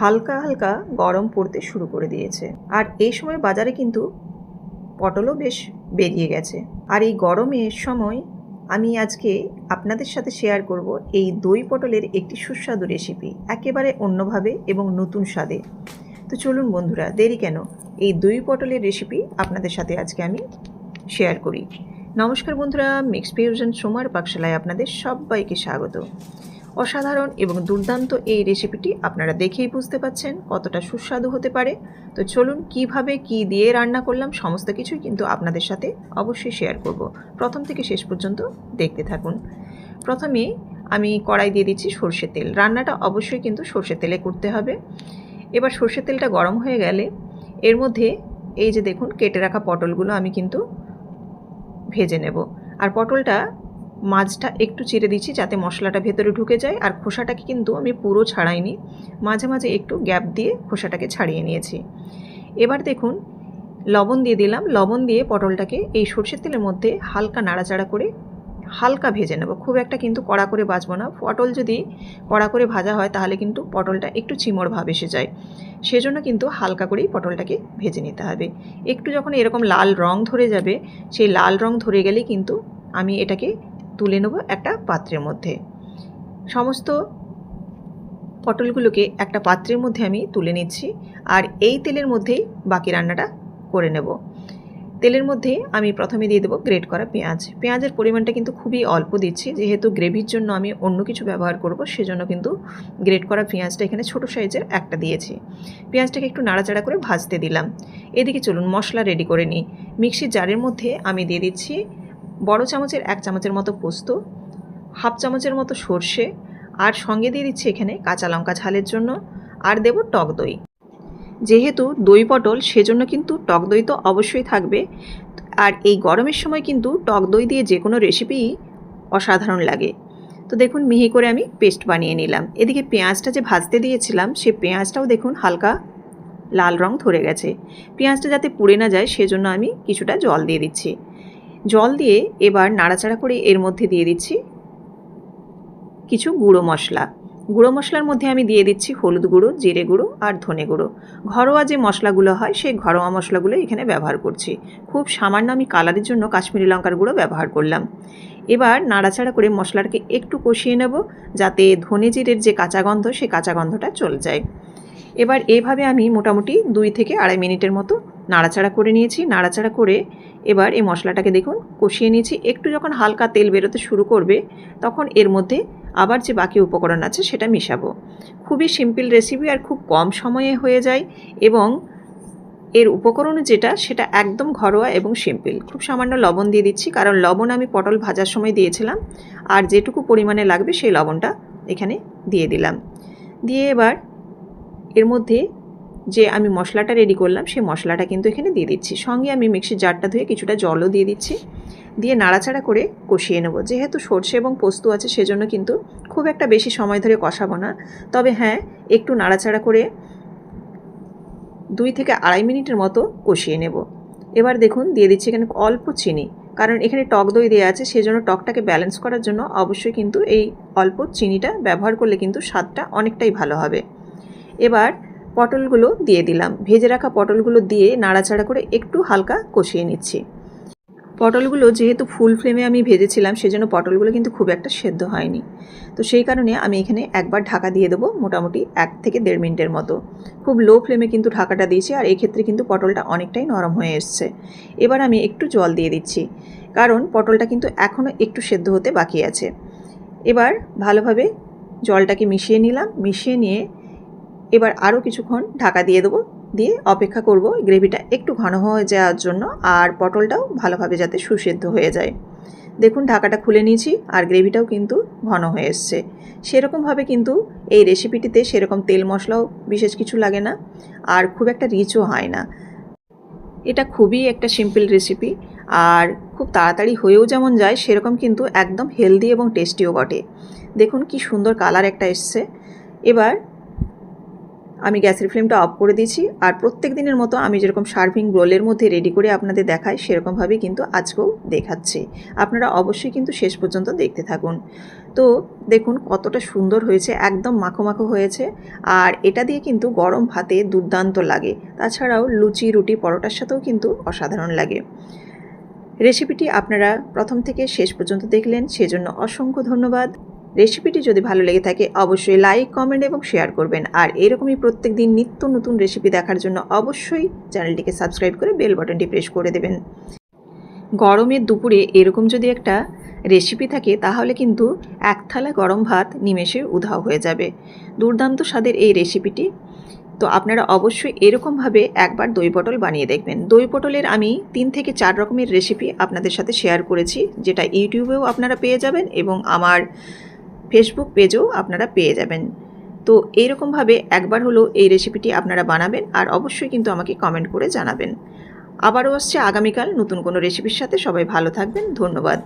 হালকা হালকা গরম পড়তে শুরু করে দিয়েছে। আর এই সময় বাজারে কিন্তু পটলও বেশ বেরিয়ে গেছে। আর এই গরমের সময় আমি আজকে আপনাদের সাথে শেয়ার করব এই দই পটলের একটি সুস্বাদু রেসিপি একেবারে অন্যভাবে এবং নতুন স্বাদে। তো চলুন বন্ধুরা, দেরি কেন? এই দই পটলের রেসিপি আপনাদের সাথে আজকে আমি শেয়ার করি। নমস্কার বন্ধুরা মিক্স ফিউশন সোমার পাকশালায় আপনাদের সবাইকে স্বাগত। অসাধারণ এবং দুর্দান্ত এই রেসিপিটি আপনারা দেখেই বুঝতে পাচ্ছেন কতটা সুস্বাদু হতে পারে। তো চলুন কীভাবে কি দিয়ে রান্না করলাম সমস্ত কিছুই কিন্তু আপনাদের সাথে অবশ্যই শেয়ার করব। প্রথম থেকে শেষ পর্যন্ত দেখতে থাকুন। প্রথমে আমি কড়াই দিয়ে দিচ্ছি সর্ষের তেল। রান্নাটা অবশ্যই কিন্তু সর্ষের তেলে করতে হবে। এবার সর্ষের তেলটা গরম হয়ে গেলে এর মধ্যে এই যে দেখুন কেটে রাখা পটলগুলো আমি কিন্তু ভেজে নেব। আর পটলটা মাছটা একটু চিড়ে দিচ্ছি যাতে মশলাটা ভেতরে ঢুকে যায়। আর খোসাটাকে কিন্তু আমি পুরো ছাড়াইনি। মাঝে মাঝে একটু গ্যাপ দিয়ে খোসাটাকে ছাড়িয়ে নিয়েছি। এবার দেখুন, লবণ দিয়ে দিলাম। লবণ দিয়ে পটলটাকে এই সর্ষের তেলের মধ্যে হালকা নাড়াচাড়া করে হালকা ভেজে নেব। খুব একটা কিন্তু কড়া করে ভাজবো না। পটল যদি কড়া করে ভাজা হয়, তাহলে কিন্তু পটলটা একটু চিমড় ভাব এসে যায়। সেজন্য কিন্তু হালকা করেই পটলটাকে ভেজে নিতে হবে। একটু যখন এরকম লাল রং ধরে যাবে, সেই লাল রং ধরে গেলে কিন্তু আমি এটাকে তুলে নেব একটা পাত্রের মধ্যে। সমস্ত পটলগুলোকে একটা পাত্রের মধ্যে আমি তুলে নিচ্ছি আর এই তেলের মধ্যেই বাকি রান্নাটা করে নেব। তেলের মধ্যে আমি প্রথমে দিয়ে দেবো গ্রেট করা পেঁয়াজ। পেঁয়াজের পরিমাণটা কিন্তু খুবই অল্প দিচ্ছি, যেহেতু গ্রেভির জন্য আমি অন্য কিছু ব্যবহার করব, সেজন্য কিন্তু গ্রেট করা পেঁয়াজটা এখানে ছোট সাইজের একটা দিয়েছি। পেঁয়াজটাকে একটু নাড়াচাড়া করে ভাজতে দিলাম। এদিকে চলুন মশলা রেডি করে নিই। মিক্সির জারের মধ্যে আমি দিয়ে দিচ্ছি বড় চামচের এক চামচের মতো পোস্ত, হাফ চামচের মতো সর্ষে, আর সঙ্গে দিয়ে দিচ্ছি এখানে কাঁচা লঙ্কা ঝালের জন্য, আর দেব টক দই। যেহেতু দই পটল, সেজন্য কিন্তু টক দই তো অবশ্যই থাকবে। আর এই গরমের সময় কিন্তু টক দই দিয়ে যে কোনো রেসিপি অসাধারণ লাগে। তো দেখুন, মিহি করে আমি পেস্ট বানিয়ে নিলাম। এদিকে পেঁয়াজটা যে ভাজতে দিয়েছিলাম, সে পেঁয়াজটাও দেখুন হালকা লাল রং ধরে গেছে। পেঁয়াজটা যাতে পুড়ে না যায়, সেজন্য আমি কিছুটা জল দিয়ে দিচ্ছি। জল দিয়ে এবার নাড়াচাড়া করে এর মধ্যে দিয়ে দিচ্ছি কিছু গুঁড়ো মশলা। গুঁড়ো মশলার মধ্যে আমি দিয়ে দিচ্ছি হলুদ গুঁড়ো, জিরে গুঁড়ো আর ধনে গুঁড়ো। ঘরোয়া যে মশলাগুলো হয়, সেই ঘরোয়া মশলাগুলো এখানে ব্যবহার করছি। খুব সামান্য আমি কালারের জন্য কাশ্মীরি লঙ্কার গুঁড়ো ব্যবহার করলাম। এবার নাড়াচাড়া করে মশলাটাকে একটু কষিয়ে নেব, যাতে ধনে জিরের যে কাঁচা গন্ধ সেই কাঁচা গন্ধটা চলে যায়। এবার এভাবে আমি মোটামুটি দুই থেকে আড়াই মিনিটের মতো নাড়াচাড়া করে নিয়েছি, নাড়াচাড়া করে এবার এই মশলাটাকে দেখুন, কষিয়ে নিয়েছি। একটু যখন হালকা তেল বেরোতে শুরু করবে, তখন এর মধ্যে আবার যে বাকি উপকরণ আছে সেটা মিশাবো। খুবই সিম্পল রেসিপি আর খুব কম সময়ে হয়ে যায় এবং এর উপকরণ যেটা, সেটা একদম ঘরোয়া এবং সিম্পল। খুব সামান্য লবণ দিয়ে দিচ্ছি, কারণ লবণ আমি পটল ভাজার সময় দিয়েছিলাম, আর যেটুকু পরিমাণে লাগবে সেই লবণটা এখানে দিয়ে দিলাম। দিয়ে এবার এর মধ্যে যে আমি মশলাটা রেডি করলাম সেই মশলাটা কিন্তু এখানে দিয়ে দিচ্ছি। সঙ্গে আমি মিক্সির জারটা ধুয়ে কিছুটা জলও দিয়ে দিচ্ছি। দিয়ে নাড়াচাড়া করে কষিয়ে নেব। যেহেতু সর্ষে এবং পোস্ত আছে, সেজন্য কিন্তু খুব একটা বেশি সময় ধরে কষাবো না। তবে হ্যাঁ একটু নাড়াচাড়া করে দুই থেকে আড়াই মিনিটের মতো কষিয়ে নেব। এবার দেখুন, দিয়ে দিচ্ছি এখানে অল্প চিনি। কারণ এখানে টক দই দেওয়া আছে, সেজন্য টকটাকে ব্যালেন্স করার জন্য অবশ্যই কিন্তু এই অল্প চিনিটা ব্যবহার করলে কিন্তু স্বাদটা অনেকটাই ভালো হবে। এবার পটলগুলো দিয়ে দিলাম। ভেজে রাখা পটলগুলো দিয়ে নাড়াচাড়া করে একটু হালকা কষিয়ে নিচ্ছি। পটলগুলো যেহেতু ফুল ফ্লেমে আমি ভেজেছিলাম, সেজন্য পটলগুলো কিন্তু খুব একটা সেদ্ধ হয়নি। তো সেই কারণে আমি এখানে একবার ঢাকা দিয়ে দেবো মোটামুটি এক থেকে দেড় মিনিটের মতো। খুব লো ফ্লেমে কিন্তু ঢাকাটা দিয়েছি, আর এক্ষেত্রে কিন্তু পটলটা অনেকটাই নরম হয়ে এসছে। এবার আমি একটু জল দিয়ে দিচ্ছি, কারণ পটলটা কিন্তু এখনও একটু সেদ্ধ হতে বাকি আছে। এবার ভালোভাবে জলটাকে মিশিয়ে নিলাম। মিশিয়ে নিয়ে এবার আরও কিছুক্ষণ ঢাকা দিয়ে দেবো, দিয়ে অপেক্ষা করব গ্রেভিটা একটু ঘন হয়ে যাওয়ার জন্য আর পটলটাও ভালোভাবে যাতে সুসেদ্ধ হয়ে যায়। দেখুন ঢাকাটা খুলে নিয়েছি আর গ্রেভিটাও কিন্তু ঘন হয়ে এসছে। সেরকমভাবে কিন্তু এই রেসিপিটিতে সেরকম তেল মশলাও বিশেষ কিছু লাগে না আর খুব একটা রিচও হয় না। এটা খুবই একটা সিম্পল রেসিপি আর খুব তাড়াতাড়ি হয়েও যেমন যায়, সেরকম কিন্তু একদম হেলদি এবং টেস্টিও বটে। দেখুন কি সুন্দর কালার একটা এসছে। এবার আমি গ্যাসের ফ্লেমটা অফ করে দিয়েছি আর প্রত্যেক দিনের মতো আমি যেরকম সার্ভিং রোলের মধ্যে রেডি করে আপনাদের দেখাই, সেরকমভাবেই কিন্তু আজকেও দেখাচ্ছি। আপনারা অবশ্যই কিন্তু শেষ পর্যন্ত দেখতে থাকুন। তো দেখুন কতটা সুন্দর হয়েছে, একদম মাখো মাখো হয়েছে আর এটা দিয়ে কিন্তু গরম ভাতে দুর্দান্ত লাগে। তাছাড়াও লুচি, রুটি, পরোটার সাথেও কিন্তু অসাধারণ লাগে। রেসিপিটি আপনারা প্রথম থেকে শেষ পর্যন্ত দেখলেন, সেজন্য অসংখ্য ধন্যবাদ। রেসিপিটি যদি ভালো লেগে থাকে, অবশ্যই লাইক কমেন্ট এবং শেয়ার করবেন। আর এরকমই প্রত্যেক দিন নিত্য নতুন রেসিপি দেখার জন্য অবশ্যই চ্যানেলটিকে সাবস্ক্রাইব করে বেল বাটনটি প্রেস করে দেবেন। গরমের দুপুরে এরকম যদি একটা রেসিপি থাকে, তাহলে কিন্তু এক থালা গরম ভাত নিমেষে উধাও হয়ে যাবে। দুর্দান্ত স্বাদের এই রেসিপিটি। তো আপনারা অবশ্যই এরকমভাবে একবার দই পটল বানিয়ে দেখবেন। দই পটলের আমি তিন থেকে চার রকমের রেসিপি আপনাদের সাথে শেয়ার করেছি, যেটা ইউটিউবেও আপনারা পেয়ে যাবেন এবং আমার ফেসবুক পেজও আপনারা পেয়ে যাবেন। তো এইরকমভাবে একবার হলো এই রেসিপিটি আপনারা বানাবেন আর অবশ্যই কিন্তু আমাকে কমেন্ট করে জানাবেন। আবারও আসছে আগামীকাল নতুন কোনো রেসিপির সাথে। সবাই ভালো থাকবেন। ধন্যবাদ।